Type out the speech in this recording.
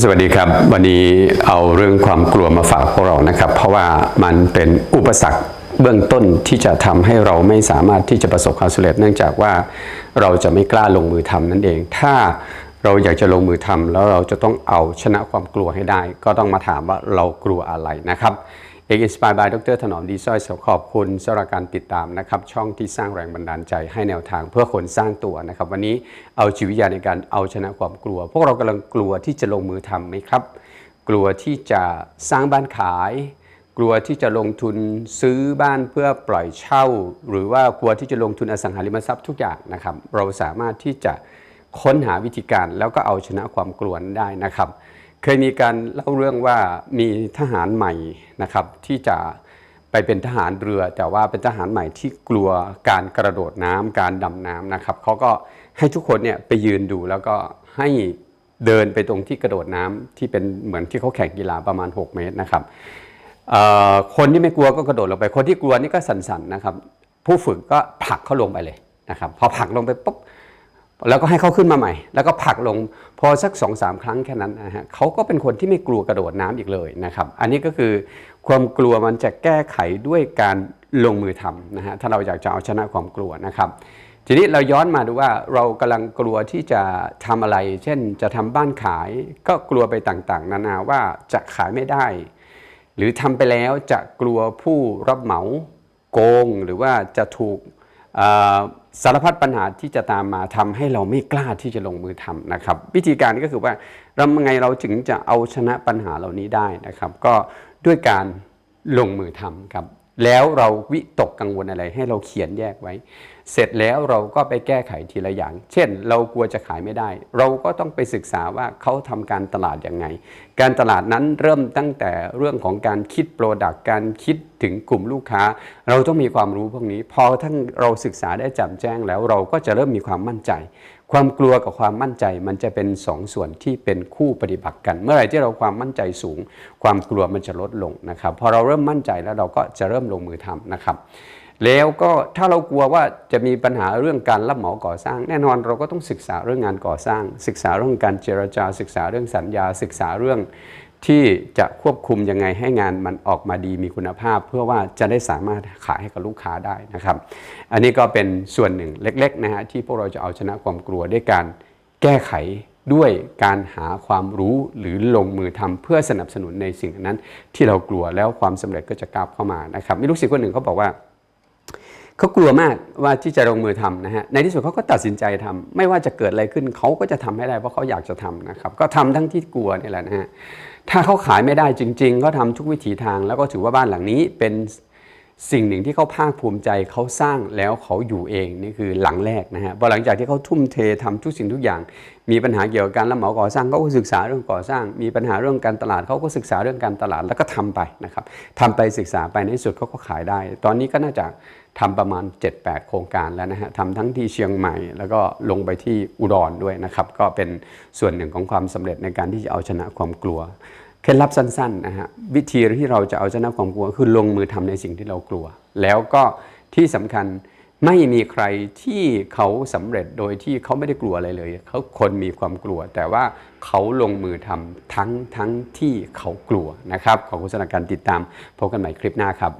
สวัสดีครับ วันนี้เอาเรื่องความกลัวมาฝากพวกเรานะครับ เพราะว่ามันเป็นอุปสรรคเบื้องต้นที่จะทำให้เราไม่สามารถที่จะประสบความสำเร็จ เนื่องจากว่าเราจะไม่กล้าลงมือทำนั่นเอง ถ้าเราอยากจะลงมือทำแล้วเราจะต้องเอาชนะความกลัวให้ได้ ก็ต้องมาถามว่าเรากลัวอะไรนะครับ เอกอินสปายบายดรถนอมดีซอยขอบคุณสำหรับการติดตามนะครับช่องที่สร้างแรงบันดาลใจให้แนวทางเพื่อคนสร้างตัวนะครับ วันนี้เอาชีวิตญาในการเอาชนะความกลัว พวกเรากำลังกลัวที่จะลงมือทำไหมครับ กลัวที่จะสร้างบ้านขาย กลัวที่จะลงทุนซื้อบ้านเพื่อปล่อยเช่า หรือว่ากลัวที่จะลงทุนอสังหาริมทรัพย์ทุกอย่างนะครับ เราสามารถที่จะค้นหาวิธีการแล้วก็เอาชนะความกลัวได้นะครับ เคยมีการเล่าเรื่องว่ามีทหารใหม่นะครับที่จะไปเป็นทหารเรือ แต่ว่าเป็นทหารใหม่ที่กลัวการกระโดดน้ำการดำน้ำนะครับเขาก็ให้ทุกคนเนี่ยไปยืนดูแล้วก็ให้เดินไปตรงที่กระโดดน้ำที่เป็นเหมือนที่เขาแข่งกีฬาประมาณ 6 เมตรนะครับคนที่ไม่กลัวก็กระโดดลงไป คนที่กลัวนี่ก็สั่นๆนะครับ ผู้ฝึกก็ผลักเขาลงไปเลยนะครับพอผลักลงไปปุ๊บ แล้วก็ให้เขาขึ้นมาใหม่ แล้วก็ผลักลงพอสัก2อสาครั้งแค่นั้นนะฮะเขาก็เป็นคนที่ไม่กลัวกระโดดน้ำอีกเลยนะครับ อันนี้ก็คือความกลัวมันจะแก้ไขด้วยการลงมือทำนะฮะถ้าเราอยากจะเอาชนะความกลัวนะครับ ทีนี้เราย้อนมาดูว่าเรากำลังกลัวที่จะทำอะไร เช่นจะทำบ้านขาย ก็กลัวไปต่างๆ นานาว่าจะขายไม่ได้ หรือทำไปแล้วจะกลัวผู้รับเหมาโกงหรือว่าจะถูก สารพัดปัญหาที่จะตามมาทำให้เราไม่กล้าที่จะลงมือทำนะครับ วิธีการก็คือว่าเราไงเราถึงจะเอาชนะปัญหาเหล่านี้ได้นะครับ ก็ด้วยการลงมือทำครับ แล้วเราวิตกกังวลอะไรให้เราเขียนแยกไว้ เสร็จแล้วเราก็ไปแก้ไขทีละอย่าง เช่น เรากลัวจะขายไม่ได้ เราก็ต้องไปศึกษาว่าเขาทำการตลาดยังไง การตลาดนั้นเริ่มตั้งแต่เรื่องของการคิดโปรดักต์การคิดถึงกลุ่มลูกค้า เราต้องมีความรู้พวกนี้ พอทั้งเราศึกษาได้จำแจ้งแล้วเราก็จะเริ่มมีความมั่นใจ ความกลัวกับความมั่นใจมันจะเป็นสองส่วนที่เป็นคู่ปฏิบัติกัน เมื่อไหร่ที่เราความมั่นใจสูง ความกลัวมันจะลดลงนะครับพอเราเริ่มมั่นใจแล้วเราก็จะเริ่มลงมือทำนะครับ แล้วก็ถ้าเรากลัวว่าจะมีปัญหาเรื่องการรับเหมาก่อสร้าง แน่นอนเราก็ต้องศึกษาเรื่องงานก่อสร้าง ศึกษาเรื่องการเจรจาศึกษาเรื่องสัญญา ศึกษาเรื่อง ที่จะควบคุมยังไงให้งานมันออกมาดีมีคุณภาพ เพื่อว่าจะได้สามารถขายให้กับลูกค้าได้นะครับ อันนี้ก็เป็นส่วนหนึ่งเล็กๆนะฮะที่พวกเราจะเอาชนะความกลัวด้วยการแก้ไขด้วยการหาความรู้หรือลงมือทำเพื่อสนับสนุนในสิ่งนั้น ที่เรากลัวแล้วความสำเร็จก็จะกลับเข้ามานะครับมีลูกศิษย์คนหนึ่งเขาบอกว่า เขากลัวมากว่าที่จะลงมือทำนะฮะในที่สุดเขาก็ตัดสินใจทำไม่ว่าจะเกิดอะไรขึ้นเขาก็จะทำให้ได้เพราะเขาอยากจะทำนะครับก็ทำทั้งที่กลัวนี่แหละนะฮะถ้าเขาขายไม่ได้จริงๆเขาทำทุกวิถีทาง แล้วก็ถือว่าบ้านหลังนี้เป็น สิ่งหนึ่งที่เขาภาคภูมิใจเขาสร้างแล้วเขาอยู่เองนี่คือหลังแรกนะฮะพอหลังจากที่เขาทุ่มเททำทุกสิ่งทุกอย่าง มีปัญหาเกี่ยวกับการรับเหมาก่อสร้างเขาก็ศึกษาเรื่องก่อสร้าง มีปัญหาเรื่องการตลาดเขาก็ศึกษาเรื่องการตลาดแล้วก็ทำไปนะครับทำไปศึกษาไปในที่สุดเขาก็ขายได้ ตอนนี้ก็น่าจะทำประมาณ 7-8 โครงการแล้วนะฮะทำทั้งที่เชียงใหม่ แล้วก็ลงไปที่อุดรด้วยนะครับก็เป็นส่วนหนึ่งของความสำเร็จในการที่จะเอาชนะความกลัว เคล็ดลับสั้นๆนะฮะวิธีที่เราจะเอาชนะความกลัวคือลงมือทำในสิ่งที่เรากลัว แล้วก็ที่สำคัญไม่มีใครที่เขาสำเร็จโดยที่เขาไม่ได้กลัวอะไรเลย เขาคนมีความกลัว แต่ว่าเขาลงมือทำทั้งทั้งที่เขากลัวนะครับขอบคุณสำหรับการติดตามพบกันใหม่คลิปหน้าครับ